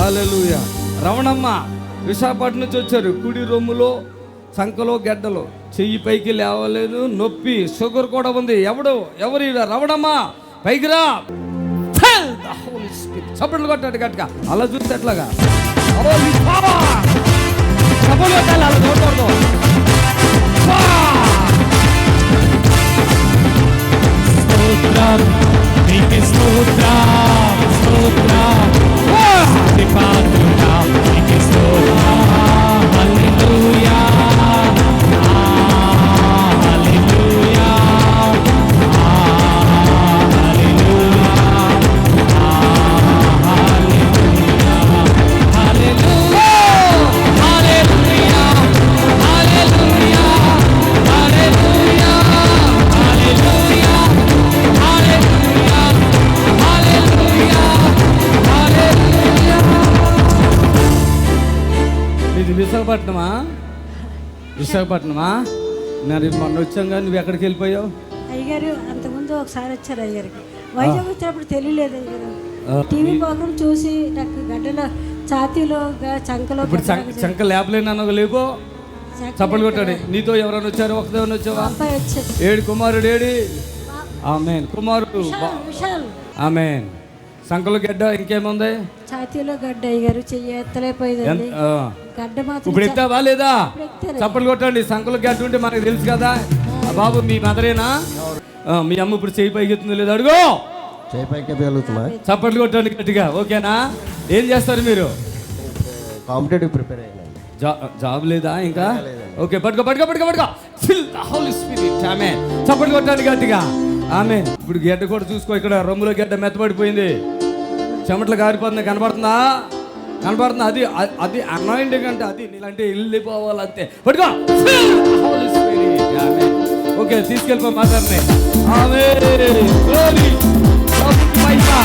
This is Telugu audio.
అలలుయ రవణమ్మ విశాఖపట్నం నుంచి వచ్చారు. కుడి రొమ్ములో సంకలో గడ్డలో. చెయ్యి పైకి లేవలేదు. నొప్పి షుగర్ కూడా ఉంది. ఎవడు? ఎవరు ఈడ? పైకి రా. చప్పట్లు కొట్టాడు గట్టిగా. అలా చూస్తే ఎట్లాగా? చప్పట్లు కొట్టాలి అలా చూడకూడదు. స్తోత్రం స్తోత్రం స్తోత్రం. ఇది విశాఖపట్నమా? విశాఖపట్నమా? మరి మొన్న వచ్చాం కానీ నువ్వు ఎక్కడికి వెళ్ళిపోయావు? అయ్యగారు అంతకుముందు ఒకసారి వచ్చారు అయ్యగారికి. వైజాగ్ వచ్చినప్పుడు తెలియలేదు అయ్యగారు. ఆ, టీవీ ప్రోగ్రామ్ చూసి నాకు గడ్డలో ఛాతీలో చంకలో ఇప్పుడు చంక లేపలేనన్న లేపో. చంక- చప్పట్లు కొట్టాడు. నీతో ఎవరైనా వచ్చారు? ఒకదేవని వచ్చావా? ఏడు కుమారుడు ఏడి? ఆమెన్. కుమారుడు ఆమెన్. సంకల గడ్డ ఇంకేముంది? ఛాతీలో గడ్డ అయ్యగారు చెయ్యి. గడ్డ మాత్రం ఇప్పుడు ఎత్తావా లేదా. చప్పట్లు కొట్టండి సంకల గడ్డ ఉంటే మనకు తెలుసు కదా. బాబు మీ మదరేనా? మీ అమ్మ ఇప్పుడు చేయి పైకెత్తుందో లేదా? అడుగు! చేయి పైకి ఎదగలుగుతున్నా చప్పట్లు కొట్టండి గట్టిగా ఓకేనా? ఏం చేస్తారు మీరు? కాంపిటేటివ్ ప్రిపేర్ జాబ్ లేదా ఇంకా? ఓకే పట్టుకో పట్టుకో పట్టుకో పట్టుకో. ఫిల్ ద హోలీ స్పిరిట్ ఆమె చప్పట్లు కొట్టండి గట్టిగా ఆమె ఇప్పుడు గడ్డ కూడా చూసుకో ఇక్కడ రొమ్ములో గడ్డ మెత్తబడిపోయింది. చెమటలు కారిపోతుంది కనబడుతుందా కనబడుతుందా అది అది అనాయింటింగ్ అంటే అది నీలాంటి వెళ్ళిపోవాలి అంతే పట్టుకో! ఓకే తీసుకెళ్ళిపో మాట్లాడినాయి ఆమె